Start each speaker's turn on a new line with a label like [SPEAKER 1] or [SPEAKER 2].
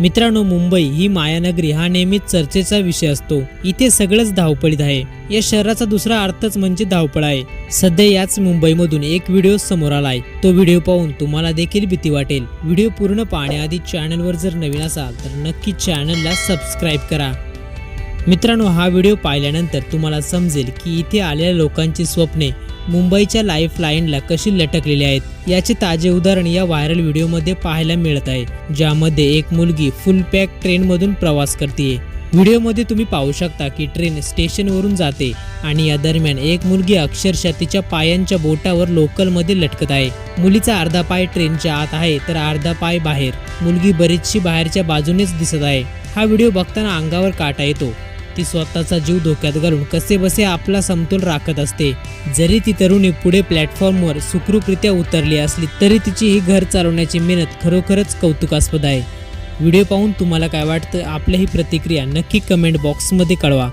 [SPEAKER 1] मित्रांनो मुंबई ही मायानगरी हा नेहमीच चर्चेचा विषय असतो. इथे सगळंच धावपळीत आहे. या शहराचा दुसरा अर्थच म्हणजे धावपळ आहे. सध्या याच मुंबईमधून एक व्हिडिओ समोर आलाय. तो व्हिडिओ पाहून तुम्हाला देखील भीती वाटेल. व्हिडिओ पूर्ण पाहण्याआधी चॅनलवर जर नवीन असाल तर नक्की चॅनलला सबस्क्राईब करा. मित्रांनो हा व्हिडिओ पाहिल्यानंतर तुम्हाला समजेल की इथे आलेल्या लोकांची स्वप्ने मुंबईच्या लाईफ लाईनला कशी लटकलेली आहेत याचे ताजे उदाहरण या व्हायरल व्हिडिओमध्ये पाहायला मिळत आहे ज्यामध्ये एक मुलगी फुल पॅक ट्रेनमधून प्रवास करते व्हिडिओमध्ये तुम्ही पाहू शकता की ट्रेन स्टेशनवरून जाते आणि या दरम्यान एक मुलगी अक्षरशः तिच्या पायांच्या बोटावर लोकलमध्ये लटकत आहे. मुलीचा अर्धा पाय ट्रेनच्या आत आहे तर अर्धा पाय बाहेर. मुलगी बरीचशी बाहेरच्या बाजूनेच दिसत आहे. हा व्हिडिओ बघताना अंगावर काटा येतो. ती स्वतःचा जीव धोक्यात घालून कसे बसे आपला समतोल राखत असते. जरी ती तरुणी पुढे प्लॅटफॉर्मवर सुखरूपरित्या उतरली असली तरी तिची ही घर चालवण्याची मेहनत खरोखरच कौतुकास्पद आहे. व्हिडिओ पाहून तुम्हाला काय वाटतं? आपल्या ही प्रतिक्रिया नक्की कमेंट बॉक्समध्ये कळवा.